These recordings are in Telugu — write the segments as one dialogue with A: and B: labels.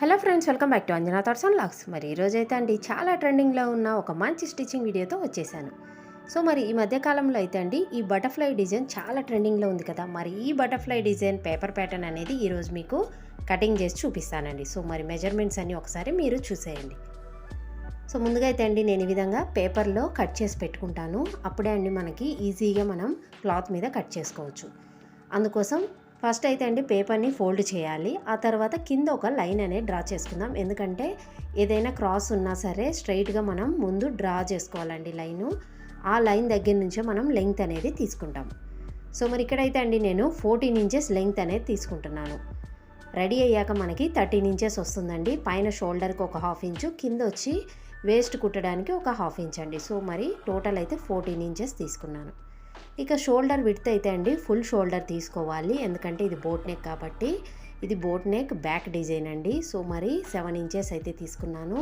A: Hello friends welcome back to Anjana thoughts and looks మరి ఈరోజైతే అండి చాలా ట్రెండింగ్లో ఉన్న ఒక మంచి స్టిచ్చింగ్ వీడియోతో వచ్చేసాను. సో మరి ఈ మధ్యకాలంలో అయితే అండి ఈ బటర్ఫ్లై డిజైన్ చాలా ట్రెండింగ్లో ఉంది కదా. మరి ఈ బటర్ఫ్లై డిజైన్ పేపర్ ప్యాటర్న్ అనేది ఈరోజు మీకు కటింగ్ చేసి చూపిస్తానండి. సో మరి మెజర్మెంట్స్ అన్నీ ఒకసారి మీరు చూసేయండి. సో ముందుగా అయితే అండి నేను ఈ విధంగా పేపర్లో కట్ చేసి పెట్టుకుంటాను. అప్పుడే అండి మనకి ఈజీగా మనం క్లాత్ మీద కట్ చేసుకోవచ్చు. అందుకోసం ఫస్ట్ అయితే అండి పేపర్ని ఫోల్డ్ చేయాలి. ఆ తర్వాత కింద ఒక లైన్ అనేది డ్రా చేసుకుందాం. ఎందుకంటే ఏదైనా క్రాస్ ఉన్నా సరే స్ట్రైట్గా మనం ముందు డ్రా చేసుకోవాలండి లైను. ఆ లైన్ దగ్గర నుంచే మనం లెంగ్త్ అనేది తీసుకుంటాం. సో మరి ఇక్కడైతే అండి నేను ఫోర్టీన్ ఇంచెస్ లెంగ్త్ అనేది తీసుకుంటున్నాను. రెడీ అయ్యాక మనకి థర్టీన్ ఇంచెస్ వస్తుందండి. పైన షోల్డర్కి ఒక హాఫ్ ఇంచు కింద వచ్చి వేస్ట్ కుట్టడానికి ఒక హాఫ్ ఇంచ్ అండి సో మరి టోటల్ అయితే ఫోర్టీన్ ఇంచెస్ తీసుకున్నాను. ఇక షోల్డర్ విడ్త్ అయితే అండి ఫుల్ షోల్డర్ తీసుకోవాలి. ఎందుకంటే ఇది బోట్ నెక్ కాబట్టి ఇది బోట్ నెక్ బ్యాక్ డిజైన్ అండి. సో మరి సెవెన్ ఇంచెస్ అయితే తీసుకున్నాను.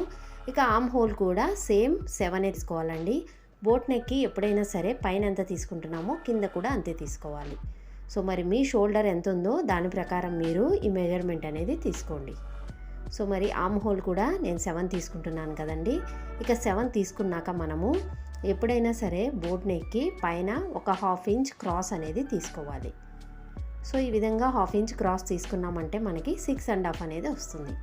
A: ఇక ఆమ్ హోల్ కూడా సేమ్ సెవెన్ తీసుకోవాలండి. బోట్ నెక్కి ఎప్పుడైనా సరే పైన ఎంత తీసుకుంటున్నామో కింద కూడా అంతే తీసుకోవాలి. సో మరి మీ షోల్డర్ ఎంత ఉందో దాని ప్రకారం మీరు ఈ మెజర్మెంట్ అనేది తీసుకోండి. సో మరి ఆమ్ హోల్ కూడా నేను సెవెన్ తీసుకుంటున్నాను కదండి. ఇక సెవెన్ తీసుకున్నాక మనము ఎప్పుడైనా సరే బోట్ నెక్కి పైన ఒక హాఫ్ ఇంచ్ క్రాస్ అనేది తీసుకోవాలి. సో ఈ విధంగా హాఫ్ ఇంచ్ క్రాస్ తీసుకున్నామంటే మనకి సిక్స్ అండ్ హాఫ్ అనేది వస్తుంది.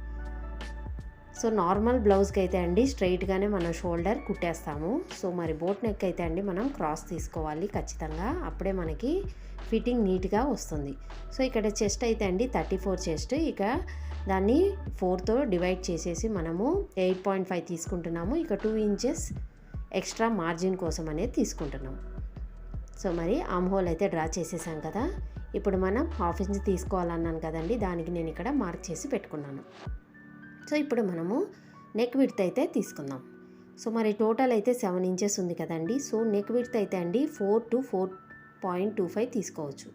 A: సో నార్మల్ బ్లౌజ్కి అయితే అండి స్ట్రైట్గానే మనం షోల్డర్ కుట్టేస్తాము. సో మరి బోట్ నెక్ అయితే అండి మనం క్రాస్ తీసుకోవాలి ఖచ్చితంగా. అప్పుడే మనకి ఫిట్టింగ్ నీట్గా వస్తుంది. సో ఇక్కడ చెస్ట్ అయితే అండి థర్టీ ఫోర్ చెస్ట్. ఇక దాన్ని ఫోర్తో డివైడ్ చేసేసి మనము ఎయిట్ పాయింట్ ఫైవ్ తీసుకుంటున్నాము. ఇక టూ ఇంచెస్ ఎక్స్ట్రా మార్జిన్ కోసం అనేది తీసుకుంటున్నాం. సో మరి ఆమ్ హోల్ అయితే డ్రా చేసేసాం కదా. ఇప్పుడు మనం హాఫ్ ఇంచ్ తీసుకోవాలన్నాను కదండి దానికి నేను ఇక్కడ మార్క్ చేసి పెట్టుకున్నాను. సో ఇప్పుడు మనము నెక్ విడ్త్ అయితే తీసుకుందాం. సో మరి టోటల్ అయితే సెవెన్ ఇంచెస్ ఉంది కదండి. సో నెక్ విడ్త్ అయితే అండి four to four point two five తీసుకోవచ్చు.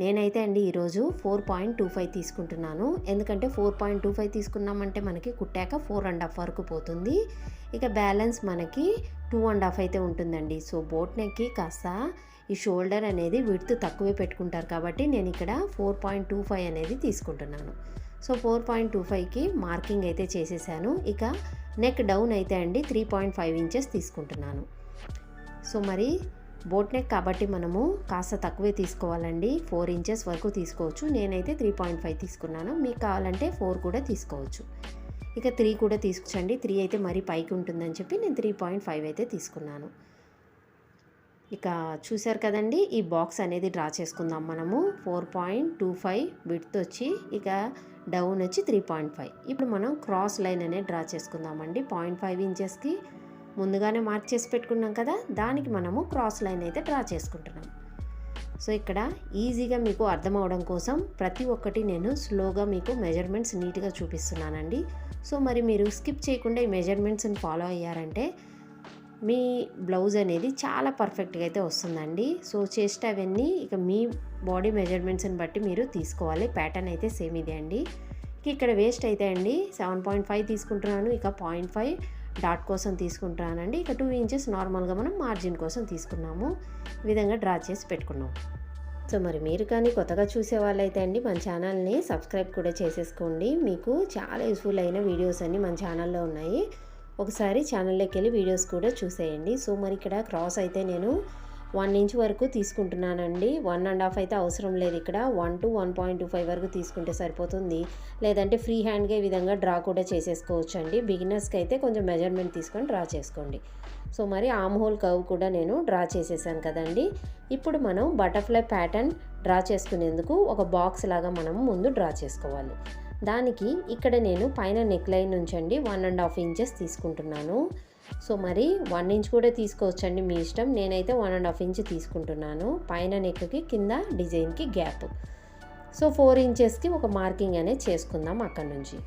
A: నేనైతే అండి ఈరోజు ఫోర్ పాయింట్ టూ ఫైవ్ తీసుకుంటున్నాను. ఎందుకంటే ఫోర్ పాయింట్ టూ ఫైవ్ తీసుకున్నామంటే మనకి కుట్టాక ఫోర్ అండ్ హాఫ్ వరకు పోతుంది. ఇక బ్యాలెన్స్ మనకి టూ అండ్ హాఫ్ అయితే ఉంటుందండి. సో బోట్ నెక్కి కాస్త ఈ షోల్డర్ అనేది విడ్త్ తక్కువే పెట్టుకుంటారు కాబట్టి నేను ఇక్కడ ఫోర్ పాయింట్ టూ ఫైవ్ అనేది తీసుకుంటున్నాను. సో ఫోర్ పాయింట్ టూ ఫైవ్కి మార్కింగ్ అయితే చేసేసాను. ఇక నెక్ డౌన్ అయితే అండి త్రీ పాయింట్ ఫైవ్ ఇంచెస్ తీసుకుంటున్నాను. సో మరి బోట్ నెక్ కాబట్టి మనము కాస్త తక్కువే తీసుకోవాలండి. ఫోర్ ఇంచెస్ వరకు తీసుకోవచ్చు. నేనైతే త్రీ పాయింట్ ఫైవ్ తీసుకున్నాను. మీకు కావాలంటే ఫోర్ కూడా తీసుకోవచ్చు. ఇక త్రీ కూడా తీసుకొచ్చండి త్రీ అయితే మరీ పైకి ఉంటుందని చెప్పి నేను త్రీ పాయింట్ ఫైవ్ అయితే తీసుకున్నాను. ఇక చూసారు కదండి ఈ బాక్స్ అనేది డ్రా చేసుకుందాం మనము. Four point two five width వచ్చి ఇక డౌన్ వచ్చి త్రీ పాయింట్ ఫైవ్. ఇప్పుడు మనం క్రాస్ లైన్ అనేది డ్రా చేసుకుందామండి. పాయింట్ ఫైవ్ ఇంచెస్కి ముందుగానే మార్క్ చేసి పెట్టుకున్నాం కదా దానికి మనము క్రాస్ లైన్ అయితే డ్రా చేసుకుంటున్నాం. సో ఇక్కడ ఈజీగా మీకు అర్థం అవడం కోసం ప్రతి ఒక్కటి నేను స్లోగా మీకు మెజర్మెంట్స్ నీట్గా చూపిస్తున్నానండి. సో మరి మీరు స్కిప్ చేయకుండా ఈ మెజర్మెంట్స్ని ఫాలో అయ్యారంటే మీ బ్లౌజ్ అనేది చాలా పర్ఫెక్ట్గా అయితే వస్తుందండి. సో చెస్ట్ అవన్నీ ఇక మీ బాడీ మెజర్మెంట్స్ని బట్టి మీరు తీసుకోవాలి. ప్యాటర్న్ అయితే సేమ్ ఇదే అండి. ఇక్కడ వేస్ట్ అయితే అండి సెవెన్ పాయింట్ ఫైవ్ తీసుకుంటున్నాను. ఇక పాయింట్ ఫైవ్ డాట్ కోసం తీసుకుంటానండి. ఇక టూ ఇంచెస్ నార్మల్గా మనం మార్జిన్ కోసం తీసుకున్నాము. ఈ విధంగా డ్రా చేసి పెట్టుకున్నాం. సో మరి మీరు కానీ కొత్తగా చూసే వాళ్ళైతే అండి మన ఛానల్ని సబ్స్క్రైబ్ కూడా చేసేసుకోండి. మీకు చాలా యూస్ఫుల్ అయిన వీడియోస్ అన్నీ మన ఛానల్లో ఉన్నాయి. ఒకసారి ఛానల్లోకి వెళ్ళి వీడియోస్ కూడా చూసేయండి. సో మరి ఇక్కడ క్రాస్ అయితే నేను వన్ ఇంచ్ వరకు తీసుకుంటున్నానండి. వన్ అండ్ హాఫ్ అయితే అవసరం లేదు ఇక్కడ. One to one point two five వరకు తీసుకుంటే సరిపోతుంది. లేదంటే ఫ్రీ హ్యాండ్గా ఈ విధంగా డ్రా కూడా చేసేసుకోవచ్చు అండి బిగినర్స్కి అయితే కొంచెం మెజర్మెంట్ తీసుకొని డ్రా చేసుకోండి. సో మరి ఆమ్ హోల్ కర్వ్ కూడా నేను డ్రా చేసేసాను కదండి. ఇప్పుడు మనం బటర్ఫ్లై ప్యాటర్న్ డ్రా చేసుకునేందుకు ఒక బాక్స్ లాగా మనం ముందు డ్రా చేసుకోవాలి. దానికి ఇక్కడ నేను పైన నెక్ లైన్ నుంచండి వన్ అండ్ హాఫ్ ఇంచెస్ తీసుకుంటున్నాను. సో మరి వన్ ఇంచ్ కూడా తీసుకోవచ్చండి మీ ఇష్టం. నేనైతే వన్ అండ్ హాఫ్ ఇంచ్ తీసుకుంటున్నాను. పైన నెక్కి కింద డిజైన్కి గ్యాప్. సో ఫోర్ ఇంచెస్కి ఒక మార్కింగ్ అనేది చేసుకుందాం అక్కడ నుంచి.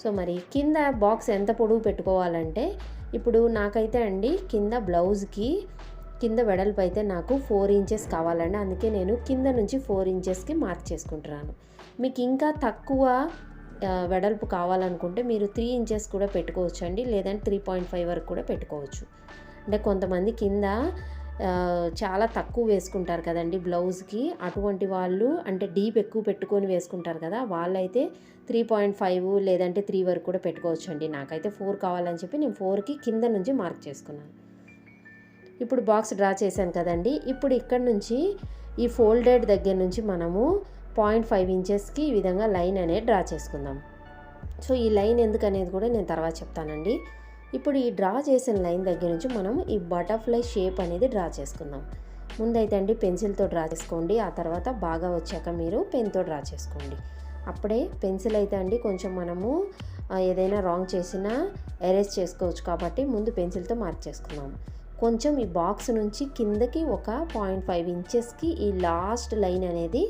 A: సో మరి కింద బాక్స్ ఎంత పొడవు పెట్టుకోవాలంటే ఇప్పుడు నాకైతే అండి కింద బ్లౌజ్కి కింద వెడల్పు అయితే నాకు ఫోర్ ఇంచెస్ కావాలండి. అందుకే నేను కింద నుంచి ఫోర్ ఇంచెస్కి మార్క్ చేసుకుంటున్నాను. మీకు ఇంకా తక్కువ వెడల్పు కావాలనుకుంటే మీరు త్రీ ఇంచెస్ కూడా పెట్టుకోవచ్చు అండి లేదంటే త్రీ పాయింట్ ఫైవ్ వరకు కూడా పెట్టుకోవచ్చు. అంటే కొంతమంది కింద చాలా తక్కువ వేసుకుంటారు కదండి బ్లౌజ్కి. అటువంటి వాళ్ళు అంటే డీప్ ఎక్కువ పెట్టుకొని వేసుకుంటారు కదా వాళ్ళైతే త్రీ పాయింట్ ఫైవ్ లేదంటే త్రీ వరకు కూడా పెట్టుకోవచ్చు అండి నాకైతే ఫోర్ కావాలని చెప్పి నేను ఫోర్కి కింద నుంచి మార్క్ చేసుకున్నాను. ఇప్పుడు బాక్స్ డ్రా చేశాను కదండి. ఇప్పుడు ఇక్కడ నుంచి ఈ ఫోల్డెడ్ దగ్గర నుంచి మనము పాయింట్ ఫైవ్ ఇంచెస్కి ఈ విధంగా లైన్ అనేది డ్రా చేసుకుందాం. సో ఈ లైన్ ఎందుకు అనేది కూడా నేను తర్వాత చెప్తానండి. ఇప్పుడు ఈ డ్రా చేసిన లైన్ దగ్గర నుంచి మనం ఈ బటర్ఫ్లై షేప్ అనేది డ్రా చేసుకుందాం. ముందైతే అండి పెన్సిల్తో డ్రా చేసుకోండి. ఆ తర్వాత బాగా వచ్చాక మీరు పెన్తో డ్రా చేసుకోండి. అప్పుడే పెన్సిల్ అయితే అండి కొంచెం మనము ఏదైనా రాంగ్ చేసినా ఎరేజ్ చేసుకోవచ్చు కాబట్టి ముందు పెన్సిల్తో మార్క్ చేసుకుందాం. కొంచెం ఈ బాక్స్ నుంచి కిందకి ఒక పాయింట్ ఫైవ్ ఇంచెస్కి ఈ లాస్ట్ లైన్ అనేది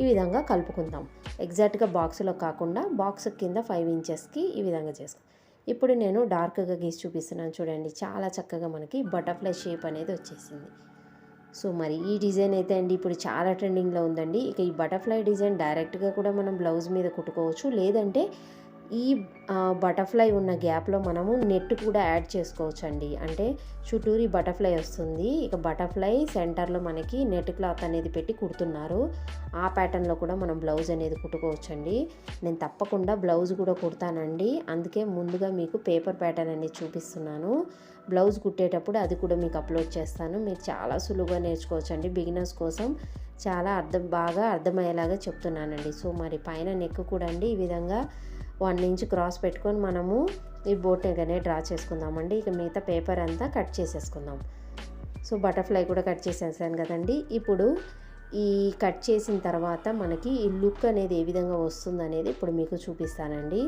A: ఈ విధంగా కలుపుకుందాం. ఎగ్జాక్ట్గా బాక్స్లో కాకుండా బాక్స్ కింద ఫైవ్ ఇంచెస్కి ఈ విధంగా చేసుకుందాం ఇప్పుడు నేను డార్క్గా గీసి చూపిస్తున్నాను చూడండి. చాలా చక్కగా మనకి బటర్ఫ్లై షేప్ అనేది వచ్చేసింది. సో మరి ఈ డిజైన్ అయితే అండి ఇప్పుడు చాలా ట్రెండింగ్లో ఉందండి. ఇక ఈ బటర్ఫ్లై డిజైన్ డైరెక్ట్గా కూడా మనం బ్లౌజ్ మీద కుట్టుకోవచ్చు. లేదంటే ఈ బటర్ఫ్లై ఉన్న గ్యాప్లో మనము నెట్ కూడా యాడ్ చేసుకోవచ్చు అండి అంటే చుట్టూరి బటర్ఫ్లై వస్తుంది. ఇక బటర్ఫ్లై సెంటర్లో మనకి నెట్ క్లాత్ అనేది పెట్టి కుడుతున్నారు. ఆ ప్యాటర్న్లో కూడా మనం బ్లౌజ్ అనేది కుట్టుకోవచ్చు అండి నేను తప్పకుండా బ్లౌజ్ కూడా కుడతానండి. అందుకే ముందుగా మీకు పేపర్ ప్యాటర్న్ అనేది చూపిస్తున్నాను. బ్లౌజ్ కుట్టేటప్పుడు అది కూడా మీకు అప్లోడ్ చేస్తాను. మీరు చాలా సులువుగా నేర్చుకోవచ్చు అండి బిగినర్స్ కోసం చాలా అర్థం బాగా అర్థమయ్యేలాగా చెప్తున్నానండి. సో మరి పైన నెక్ కూడా అండి. ఈ విధంగా వన్ ఇంచ్ క్రాస్ పెట్టుకొని మనము ఈ బోట్ నెక్ డ్రా చేసుకుందామండి. ఇక మిగతా పేపర్ అంతా కట్ చేసేసుకుందాం. సో బటర్ఫ్లై కూడా కట్ చేసేసాను కదండి. ఇప్పుడు ఈ కట్ చేసిన తర్వాత మనకి ఈ లుక్ అనేది ఏ విధంగా వస్తుంది అనేది ఇప్పుడు మీకు చూపిస్తానండి.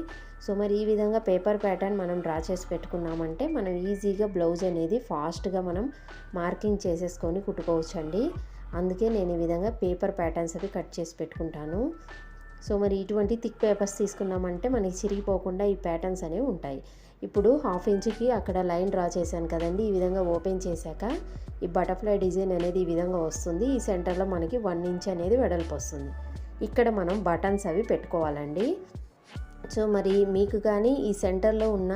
A: సో మరి ఈ విధంగా పేపర్ ప్యాటర్న్ మనం డ్రా చేసి పెట్టుకున్నామంటే మనం ఈజీగా బ్లౌజ్ అనేది ఫాస్ట్గా మనం మార్కింగ్ చేసేసుకొని కుట్టుకోవచ్చు అండి అందుకే నేను ఈ విధంగా పేపర్ ప్యాటర్న్స్ అవి కట్ చేసి పెట్టుకుంటాను. సో మరి ఇటువంటి థిక్ పేపర్స్ తీసుకున్నామంటే మనకి చిరిగిపోకుండా ఈ ప్యాటర్న్స్ అనేవి ఉంటాయి. ఇప్పుడు హాఫ్ ఇంచ్కి అక్కడ లైన్ డ్రా చేశాను కదండి ఈ విధంగా ఓపెన్ చేశాక ఈ బటర్ఫ్లై డిజైన్ అనేది ఈ విధంగా వస్తుంది. ఈ సెంటర్లో మనకి వన్ ఇంచ్ అనేది వెడల్పు వస్తుంది. ఇక్కడ మనం బటన్స్ అవి పెట్టుకోవాలండి. సో మరి మీకు కానీ ఈ సెంటర్లో ఉన్న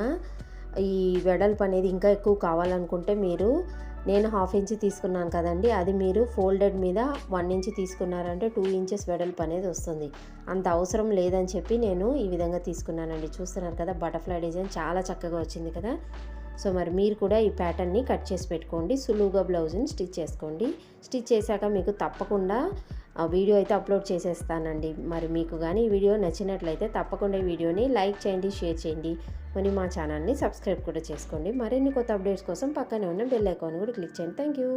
A: ఈ వెడల్పు అనేది ఇంకా ఎక్కువ కావాలనుకుంటే మీరు నేను హాఫ్ ఇంచ్ తీసుకున్నాను కదండి. అది మీరు ఫోల్డెడ్ మీద వన్ ఇంచ్ తీసుకున్నారంటే టూ ఇంచెస్ వెడల్పు అనేది వస్తుంది. అంత అవసరం లేదని చెప్పి నేను ఈ విధంగా తీసుకున్నానండి. చూస్తున్నారు కదా బటర్ఫ్లై డిజైన్ చాలా చక్కగా వచ్చింది కదా. సో మరి మీరు కూడా ఈ ప్యాటర్న్ని కట్ చేసి పెట్టుకోండి. సులువుగా బ్లౌజ్ని స్టిచ్ చేసుకోండి. స్టిచ్ చేశాక మీకు తప్పకుండా వీడియో అయితే అప్లోడ్ చేసేస్తానండి. మరి మీకు కానీ ఈ వీడియో నచ్చినట్లయితే తప్పకుండా ఈ వీడియోని లైక్ చేయండి షేర్ చేయండి. మరి మా ఛానల్ని సబ్స్క్రైబ్ కూడా చేసుకోండి. మరిన్ని కొత్త అప్డేట్స్ కోసం పక్కనే ఉన్న బెల్ ఐకాన్ కూడా క్లిక్ చేయండి. Thank you